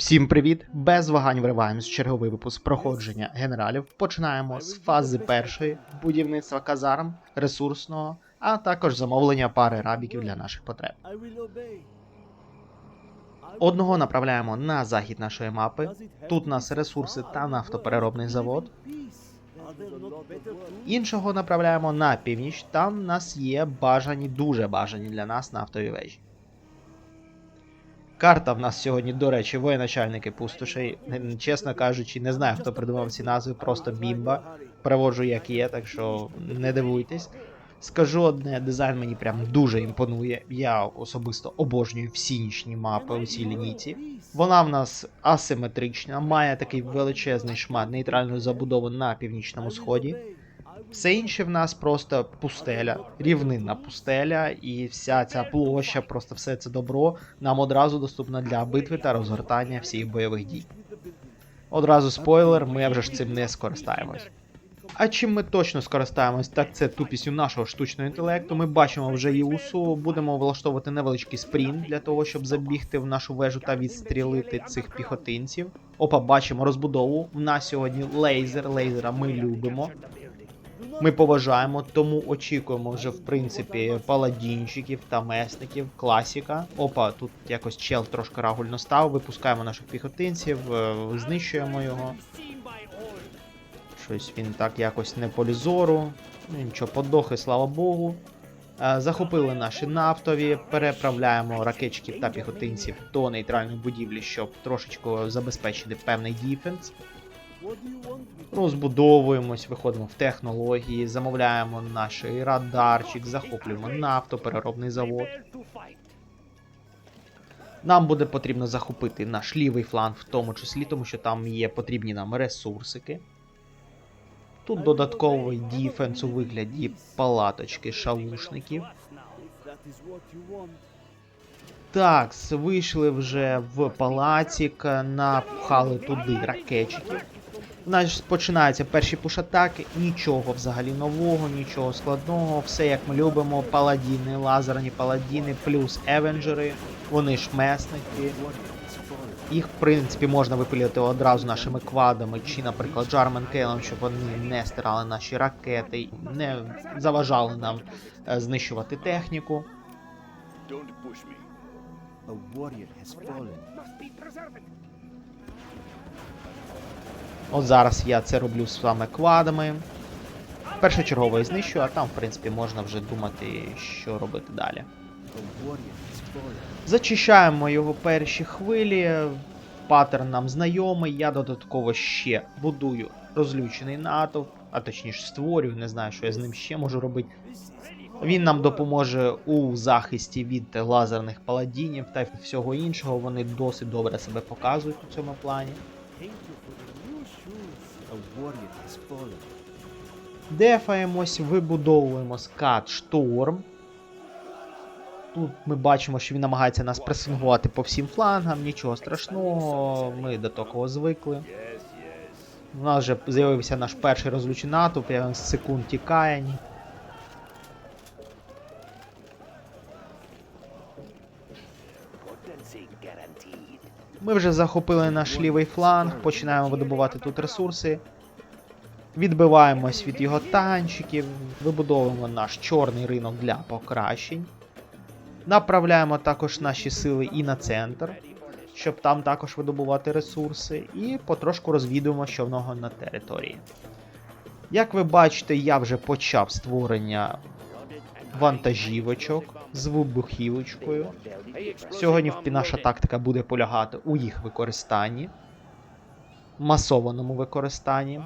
Всім привіт! Без вагань вриваємось в черговий випуск проходження генералів. Починаємо з фази першої будівництва казарм, ресурсного, а також замовлення пари рабіків для наших потреб. Одного направляємо на захід нашої мапи. Тут у нас ресурси та нафтопереробний завод. Іншого направляємо на північ. Там в нас є бажані, дуже бажані для нас нафтові вежі. Карта в нас сьогодні, до речі, воєначальники пустошей. Чесно кажучи, не знаю, хто придумав ці назви, просто бімба. Переводжу як є, так що не дивуйтесь. Скажу одне, дизайн мені прям дуже імпонує. Я особисто обожнюю всі нічні мапи у цій лінійці. Вона в нас асиметрична, має такий величезний шмат нейтральної забудови на північному сході. Все інше в нас просто пустеля, рівнинна пустеля, і вся ця площа, просто все це добро нам одразу доступна для битви та розгортання всіх бойових дій. Одразу спойлер, ми вже ж цим не скористаємось. А чим ми точно скористаємось, так це тупістю нашого штучного інтелекту. Ми бачимо вже Іусу, будемо влаштовувати невеличкий спринт для того, щоб забігти в нашу вежу та відстрілити цих піхотинців. Опа, бачимо розбудову. В нас сьогодні лейзер. Лейзера ми любимо. Ми поважаємо, тому очікуємо вже в принципі паладінчиків та месників, класіка. Опа, тут якось чел трошки рагульно став. Випускаємо наших піхотинців, е, знищуємо його. Щось він так якось не по лізору. Ну нічого, подохи, слава Богу. Е, Захопили наші нафтові, переправляємо ракетчиків та піхотинців до нейтральної будівлі, щоб трошечки забезпечити певний діфенс. Розбудовуємось, виходимо в технології, замовляємо наш радарчик, захоплюємо нафтопереробний завод. Нам буде потрібно захопити наш лівий фланг, в тому числі, тому що там є потрібні нам ресурсики. Тут додатковий діфенс у вигляді палаточки шалушників. Так, вийшли вже в палацік, напхали туди ракетчиків. У нас починаються перші пуш-атаки, нічого взагалі нового, нічого складного, все як ми любимо, паладіни, лазерні паладіни, плюс евенджери, вони ж месники. Їх, в принципі, можна випилювати одразу нашими квадами, чи, наприклад, Джармен Кейлом, щоб вони не стирали наші ракети, не заважали нам е, знищувати техніку. Don't push me. A warrior has fallen. От зараз я це роблю саме квадами. Першочергово я знищую, а там, в принципі, можна вже думати, що робити далі. Зачищаємо його перші хвилі. Паттерн нам знайомий. Я додатково ще будую розлючений натовп, а точніше створюю, не знаю, що я з ним ще можу робити. Він нам допоможе у захисті від лазерних паладінів та всього іншого. Вони досить добре себе показують у цьому плані. A warrior has fallen. Дефаємось, вибудовуємо скат шторм. Тут ми бачимо, що він намагається нас пресингувати по всім флангам, нічого страшного, ми до такого звикли. У нас вже з'явився наш перший розлючений натовп, я з секунд тікає. Ми вже захопили наш лівий фланг, починаємо видобувати тут ресурси. Відбиваємось від його танчиків, вибудовуємо наш чорний ринок для покращень. Направляємо також наші сили і на центр, щоб там також видобувати ресурси, і потрошку розвідуємо, що в нього на території. Як ви бачите, я вже почав створення вантажівочок з вибухівочкою. Сьогодні наша тактика буде полягати у їх використанні, масованому використанні.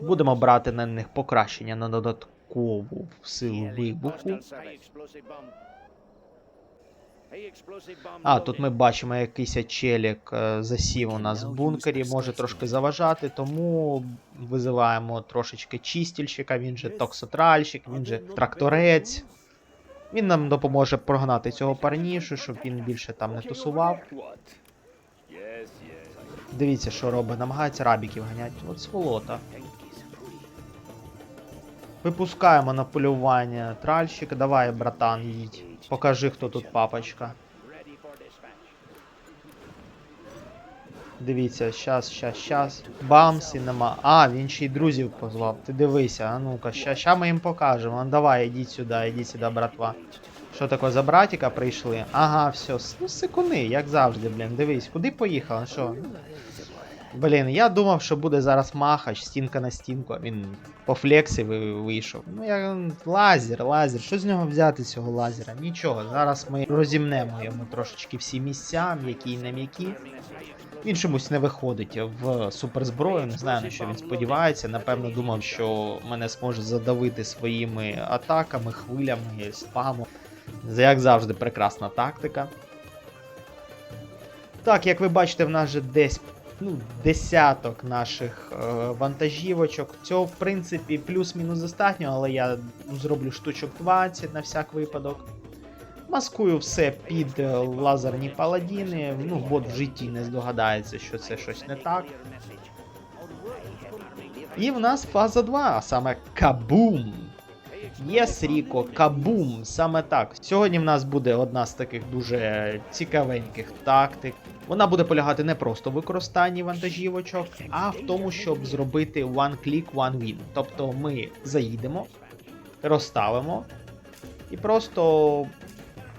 Будемо брати на них покращення на додаткову силу вибуху. А, тут ми бачимо якийсь челік е, засів у нас в бункері, може трошки заважати, тому визиваємо трошечки чистільщика, він же токсотральщик, він же тракторець. Він нам допоможе прогнати цього парнішу, щоб він більше там не тусував. Дивіться, що робить, намагається рабіків ганяти. От сволота. Випускаємо на полювання тральщика. Давай, братан, їдь. Покажи, хто тут папочка. Дивіться, щас, щас, щас. Бамс і нема. А, він ще й друзів позвав. Ти дивися, а ну-ка, ща, ща ми їм покажемо. Давай, ідіть сюди, ідіть сюди, братва. Що таке, за братіка прийшли? Ага, все, ну секуни, як завжди, блін. Дивись, куди поїхали? Що? Блін, я думав, що буде зараз махач, стінка на стінку, а він по флексі вийшов. Ну я лазер, лазер. Що з нього взяти цього лазера? Нічого. Зараз ми розімнемо йому трошечки всі місця, м'які і не м'які. Він чомусь не виходить в суперзброю, не знаю на що він сподівається. Напевно, думав, що мене зможе задавити своїми атаками, хвилями, спамом. Як завжди, прекрасна тактика. Так, як ви бачите, в нас же десь ну, десяток наших е, вантажівочок. Цього, в принципі, плюс-мінус достатньо, але я зроблю штучок 20 на всяк випадок. Маскую все під е, лазерні паладіни. Ну, бот в житті не здогадається, що це щось не так. І в нас фаза 2, а саме Кабум. Єс, Ріко, Кабум, саме так. Сьогодні в нас буде одна з таких дуже цікавеньких тактик. Вона буде полягати не просто в використанні вантажівочок, а в тому, щоб зробити one click, one win. Тобто ми заїдемо, розставимо і просто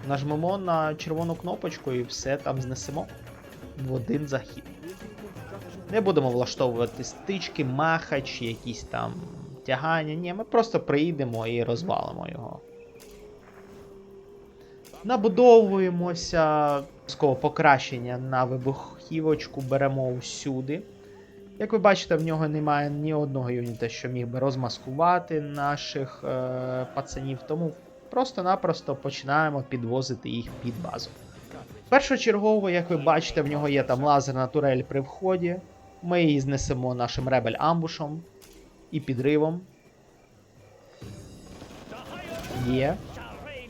нажмемо на червону кнопочку і все там знесемо в один захід. Не будемо влаштовувати стички, махач, якісь там тягання. Ні, ми просто приїдемо і розвалимо його. Набудовуємося. Покращення на вибухівочку беремо усюди. Як ви бачите, в нього немає ні одного юніта, що міг би розмаскувати наших е, пацанів, тому просто-напросто починаємо підвозити їх під базу. Першочергово, як ви бачите, в нього є там лазерна турель при вході. Ми її знесемо нашим ребель амбушом і підривом. Є.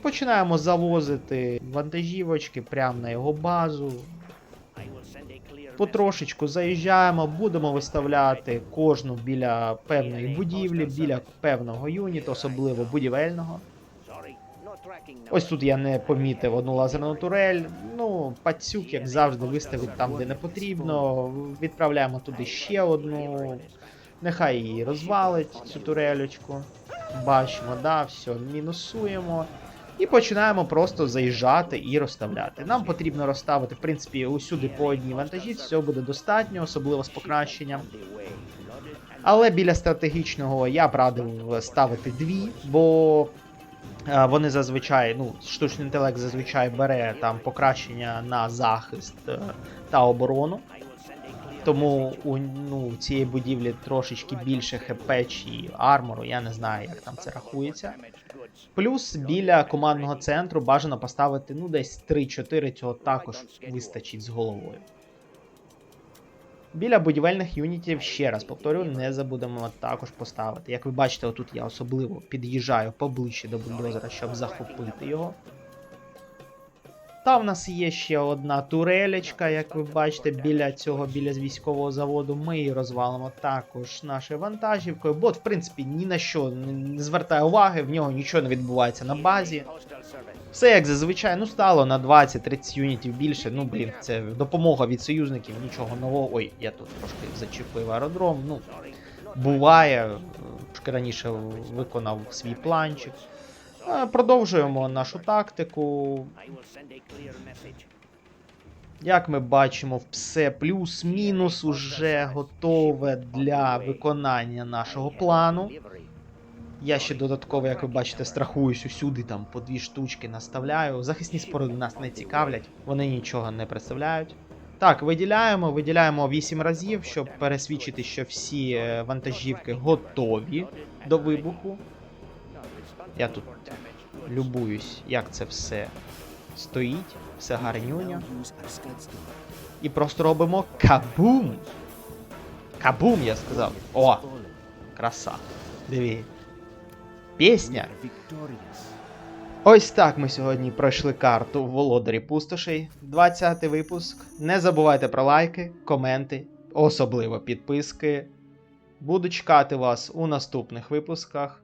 Починаємо завозити вантажівочки прямо на його базу. Потрошечку заїжджаємо, будемо виставляти кожну біля певної будівлі, біля певного юніту, особливо будівельного. Ось тут я не помітив одну лазерну турель. Ну, пацюк, як завжди, виставить там, де не потрібно. Відправляємо туди ще одну. Нехай її розвалить, цю турелечку. Бачимо, да, все, мінусуємо. І починаємо просто заїжджати і розставляти. Нам потрібно розставити, в принципі, усюди по одній вантажівці, цього буде достатньо, особливо з покращенням. Але біля стратегічного я б радив ставити дві, бо е, вони зазвичай, ну, штучний інтелект зазвичай бере там покращення на захист е, та оборону. Тому у ну, цієї будівлі трошечки більше хп чи армору, я не знаю, як там це рахується. Плюс біля командного центру бажано поставити ну десь 3-4, цього також вистачить з головою. Біля будівельних юнітів, ще раз повторюю, не забудемо також поставити. Як ви бачите, отут я особливо під'їжджаю поближче до бульдозера, щоб захопити його. Та в нас є ще одна турелечка, як ви бачите, біля цього, біля військового заводу. Ми її розвалимо також нашою вантажівкою. Бот, в принципі, ні на що не- звертає уваги, в нього нічого не відбувається на базі. Все як зазвичай, ну стало на 20-30 юнітів більше. Ну блін, це допомога від союзників, нічого нового. Ой, я тут трошки зачепив аеродром. Ну, буває, е, трошки раніше виконав свій планчик. Продовжуємо нашу тактику. Як ми бачимо, все плюс-мінус уже готове для виконання нашого плану. Я ще додатково, як ви бачите, страхуюсь усюди, там по дві штучки наставляю. Захисні споруди нас не цікавлять, вони нічого не представляють. Так, виділяємо, виділяємо 8 разів, щоб пересвідчити, що всі е, вантажівки готові до вибуху. Я тут любуюсь, як це все стоїть, все гарнюня. І просто робимо кабум! Кабум, я сказав. О, краса. Диві. Пісня. Ось так ми сьогодні пройшли карту в Володарі Пустошей. 20 випуск. Не забувайте про лайки, коменти, особливо підписки. Буду чекати вас у наступних випусках.